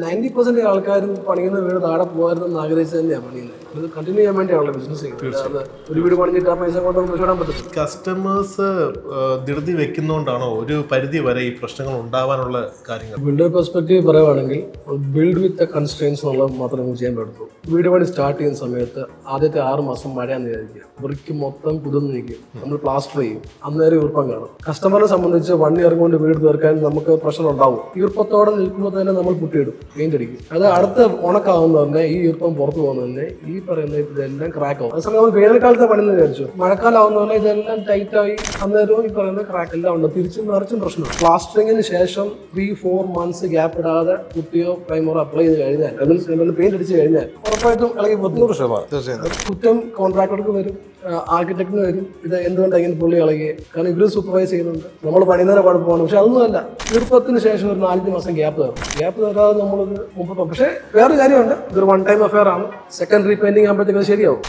Ninety percent ആൾക്കാരും പണിയുന്ന വീട് താഴെ പോകരുതെന്ന് ആഗ്രഹിച്ച് തന്നെയാണ് പണിയുന്നത്. ഇത് കണ്ടിന്യൂ ചെയ്യാൻ വേണ്ടിയാണല്ലോ ബിസിനസ് ചെയ്യുന്നത്. ഒരു വീട് പണിഞ്ഞിട്ട് ആ പൈസ കൊണ്ട് രക്ഷപ്പെടാൻ പറ്റും കസ്റ്റമേഴ്സ് ധൃതി വെക്കുന്നതുകൊണ്ടാണോ ഒരു പരിധി വരെ ഈ പ്രശ്നങ്ങൾ ഉണ്ടാവാനുള്ള കാര്യങ്ങൾ? ബിൽഡർ പെർസ്പെക്റ്റീവ് പറയുവാണെങ്കിൽ ബിൽഡ് വിത്ത് കൺസ്ട്രെയിൻസ് എന്നുള്ളത് മാത്രമേ നമുക്ക് ചെയ്യാൻ പറ്റുള്ളൂ വീട് പണി സ്റ്റാർട്ട് ചെയ്യുന്ന സമയത്ത് ആദ്യത്തെ ആറ് മാസം മഴയാന്ന് വിചാരിക്കുക. ബ്രിക്ക് മൊത്തം കുതിർന്ന് നിൽക്കും. നമ്മൾ പ്ലാസ്റ്റർ ചെയ്യും. അന്നേരം ഈർപ്പം കാണും. കസ്റ്റമറിനെ സംബന്ധിച്ച് വൺ ഇയർ കൊണ്ട് വീട് തീർക്കാൻ നമുക്ക് പ്രശ്നം ഉണ്ടാവും ഈർപ്പത്തോടെ നിൽക്കുമ്പോൾ തന്നെ നമ്മൾ പുട്ടിയിടും പെയിന്റ് അടിക്കും അത് അടുത്ത ഉണക്കാവുന്ന തന്നെ ഈ ഈർപ്പം പുറത്തു പോകുന്ന തന്നെ ഈ പറയുന്ന ഇതെല്ലാം ക്രാക്ക് ആവും. അതേസമയം നമ്മൾ വേനൽക്കാലത്തെ പണി എന്ന് വിചാരിച്ചു. മഴക്കാലം ആവുന്ന പോലെ ഇതെല്ലാം ടൈറ്റ് ആയി അന്നേരവും ഈ പറയുന്ന ക്രാക്ക് എല്ലാം ഉണ്ട്. തിരിച്ചും നിറച്ചും പ്രശ്നമാണ്. പ്ലാസ്റ്ററിങ്ങിന് ശേഷം ത്രീ ഫോർ മന്ത്സ് ഗ്യാപ്പ് ഇടാതെ കുട്ടിയോ പ്രൈമറോ അപ്ലൈ ചെയ്ത് കഴിഞ്ഞാൽ പെയിന്റ് അടിച്ച് കഴിഞ്ഞാൽ ഉറപ്പായിട്ടും അല്ലെങ്കിൽ പോകുന്നു തീർച്ചയായും. കുറ്റം കോൺട്രാക്ടർക്ക് വരും ആർക്കിടെക്ടിന് വരും. ഇത് എന്തുകൊണ്ടാണ് ഇങ്ങനെ പുള്ളി ഇളകി കാരണം ഇവർ സൂപ്പർവൈസ് ചെയ്യുന്നുണ്ട്. നമ്മൾ പണിയുന്നതിനെ കുഴപ്പമാണ് പക്ഷെ അതൊന്നുമല്ല. ഈർപ്പത്തിന് ശേഷം ഒരു നാലഞ്ച് മാസം ഗ്യാപ്പ് തരും ഗ്യാപ്പ് തരാതെ നമ്മളിത് മുമ്പ് പക്ഷേ വേറൊരു കാര്യമുണ്ട്. ഇതൊരു വൺ ടൈം അഫെയർ ആണ്. സെക്കൻഡ് റീപെയിന്റിങ് ആകുമ്പോഴത്തേക്കും ശരിയാവും.